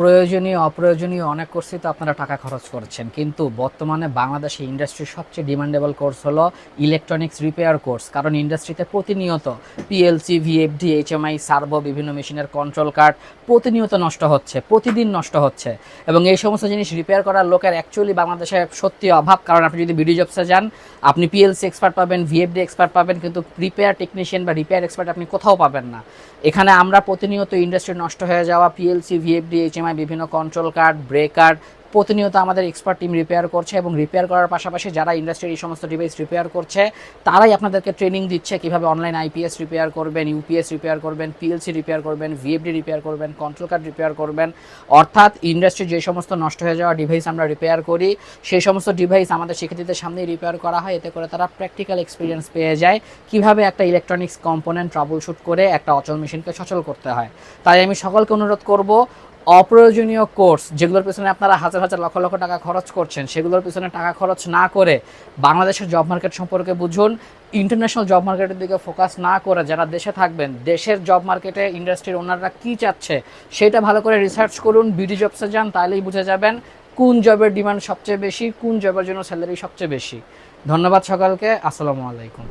প্রয়োজনীয়, অপ্রয়োজনীয় অনেক কোর্সই তো আপনারা টাকা খরচ করছেন। কিন্তু বর্তমানে বাংলাদেশে ইন্ডাস্ট্রির সবচেয়ে ডিমান্ডেবল কোর্স হলো ইলেকট্রনিক্স রিপেয়ার কোর্স কারণ ইন্ডাস্ট্রিতে প্রতিনিয়ত পিএলসি ভিএফডি এইচএমআই সার্ভো বিভিন্ন মেশিনের কন্ট্রোল কার্ড প্রতিনিয়ত নষ্ট হচ্ছে, প্রতিদিন নষ্ট হচ্ছে। এবং এই সমস্ত জিনিস রিপেয়ার করার লোকের অ্যাকচুয়ালি বাংলাদেশে সত্যি অভাব। কারণ আপনি যদি বিডি জবসে যান, আপনি পিএলসি এক্সপার্ট পাবেন ভিএফডি এক্সপার্ট পাবেন, কিন্তু রিপেয়ার টেকনিশিয়ান বা রিপেয়ার এক্সপার্ট আপনি কোথাও পাবেন না। এখানে আমরা প্রতিনিয়ত ইন্ডাস্ট্রি নষ্ট হয়ে যাওয়া পিএলসি ভিএফডি এইচএমআই বিভিন্ন কন্ট্রোল কার্ড ব্রেকার প্রতিনিয়ত আমাদের এক্সপার্ট টিম রিপেয়ার করছে এবং রিপেয়ার করার পাশাপাশি যারা ইন্ডাস্ট্রির এই সমস্ত ডিভাইস রিপেয়ার করছে, তারাই আপনাদেরকে ট্রেনিং দিচ্ছে কীভাবে অনলাইন আইপিএস রিপেয়ার করবেন ইউপিএস রিপেয়ার করবেন পিএলসি রিপেয়ার করবেন ভিএফডি রিপেয়ার করবেন কন্ট্রোল কার্ড রিপেয়ার করবেন। অর্থাৎ ইন্ডাস্ট্রি যে সমস্ত নষ্ট হয়ে যাওয়া ডিভাইস আমরা রিপেয়ার করি, সেই সমস্ত ডিভাইস আমাদের শিক্ষার্থীদের সামনেই রিপেয়ার করা হয়। এতে করে তারা প্র্যাকটিক্যাল এক্সপিরিয়েন্স পেয়ে যায় কীভাবে একটা ইলেকট্রনিক্স কম্পোনেন্ট ট্রাবল শুট করে একটা অচল মেশিনকে সচল করতে হয়। তাই আমি সকলকে অনুরোধ করব অপ্রয়োজনীয় কোর্স যেগুলোর পিছনে আপনারা হাজার হাজার লক্ষ লক্ষ টাকা খরচ করছেন, সেগুলোর পিছনে টাকা খরচ না করে বাংলাদেশের জব মার্কেট সম্পর্কে বুঝুন। ইন্টারন্যাশনাল জব মার্কেটের দিকে ফোকাস না করে যারা দেশে থাকবেন, দেশের জব মার্কেটে ইন্ডাস্ট্রির ওনাররা কী চাচ্ছে সেটা ভালো করে রিসার্চ করুন বিডি জবসে যান তাহলেই বুঝে যাবেন কোন জবের ডিমান্ড সবচেয়ে বেশি, কোন জবের জন্য স্যালারি সবচেয়ে বেশি। ধন্যবাদ সকালকে, আসসালামু আলাইকুম।